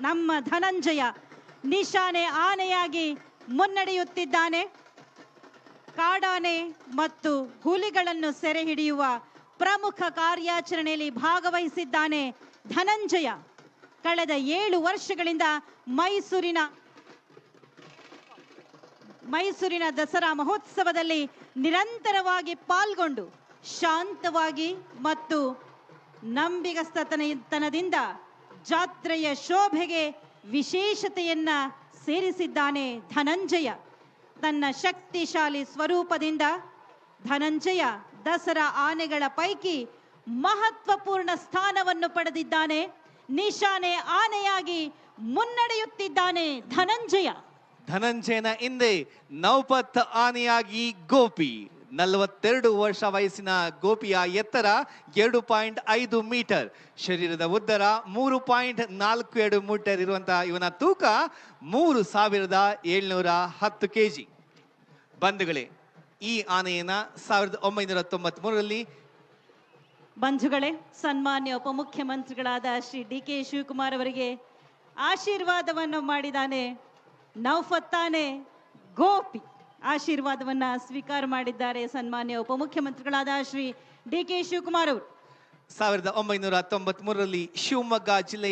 ನಮ್ಮ ಧನಂಜಯ ನಿಶಾನೆ ಆನೆಯಾಗಿ ಮುನ್ನಡೆಯುತ್ತಿದ್ದಾನೆ. ಕಾಡಾನೆ ಮತ್ತು ಹುಲಿಗಳನ್ನು ಸೆರೆ ಹಿಡಿಯುವ ಪ್ರಮುಖ ಕಾರ್ಯಾಚರಣೆಯಲ್ಲಿ ಭಾಗವಹಿಸಿದ್ದಾನೆ ಧನಂಜಯ. ಕಳೆದ ಏಳು ವರ್ಷಗಳಿಂದ ಮೈಸೂರಿನ ಮೈಸೂರಿನ ದಸರಾ ಮಹೋತ್ಸವದಲ್ಲಿ ನಿರಂತರವಾಗಿ ಪಾಲ್ಗೊಂಡು ಶಾಂತವಾಗಿ ಮತ್ತು ನಂಬಿಗಸ್ತತನದಿಂದ ಜಾತ್ರೆಯ ಶೋಭೆಗೆ ವಿಶೇಷತೆಯನ್ನ ಸೇರಿಸಿದ್ದಾನೆ ಧನಂಜಯ. ತನ್ನ ಶಕ್ತಿಶಾಲಿ ಸ್ವರೂಪದಿಂದ ಧನಂಜಯ ದಸರಾ ಆನೆಗಳ ಪೈಕಿ ಮಹತ್ವಪೂರ್ಣ ಸ್ಥಾನವನ್ನು ಪಡೆದಿದ್ದಾನೆ. ನಿಶಾನೆ ಆನೆಯಾಗಿ ಮುನ್ನಡೆಯುತ್ತಿದ್ದಾನೆ ಧನಂಜಯ. ಧನಂಜಯನ ಹಿಂದೆ ನೌಪತ್ ಆನೆಯಾಗಿ ಗೋಪಿ. ನಲವತ್ತೆರಡು ವರ್ಷ ವಯಸ್ಸಿನ ಗೋಪಿಯ ಎತ್ತರ ಎರಡು ಪಾಯಿಂಟ್ ಐದು ಮೀಟರ್. ಶರೀರದ ಉದ್ದರ ಮೂರು ಪಾಯಿಂಟ್ ನಾಲ್ಕು ಎರಡು ಮೀಟರ್ ಇರುವಂತಹ ಇವನ ತೂಕ ಮೂರು ಸಾವಿರದ ಏಳ್ನೂರ ಹತ್ತು ಕೆಜಿ. ಬಂಧುಗಳೇ, ಈ ಆನೆಯನ್ನ ಸಾವಿರದ ಒಂಬೈನೂರ ತೊಂಬತ್ತ್ ಮೂರರಲ್ಲಿ ಬಂಧುಗಳೇ, ಸನ್ಮಾನ್ಯ ಉಪಮುಖ್ಯಮಂತ್ರಿಗಳಾದ ಶ್ರೀ ಡಿ ಕೆ ಶಿವಕುಮಾರ್ ಅವರಿಗೆ ಆಶೀರ್ವಾದವನ್ನು ಮಾಡಿದಾನೆ ನೌಫತ್ತಾನೆ ಗೋಪಿ. ಆಶೀರ್ವಾದವನ್ನ ಸ್ವೀಕಾರ ಮಾಡಿದ್ದಾರೆ ಸನ್ಮಾನ್ಯ ಉಪಮುಖ್ಯಮಂತ್ರಿಗಳಾದ ಶ್ರೀ ಡಿ ಕೆ ಶಿವಕುಮಾರ್ ಅವರು. ಸಾವಿರದ ಒಂಬೈನೂರ ತೊಂಬತ್ತ್ ಮೂರರಲ್ಲಿ ಶಿವಮೊಗ್ಗ ಜಿಲ್ಲೆಯ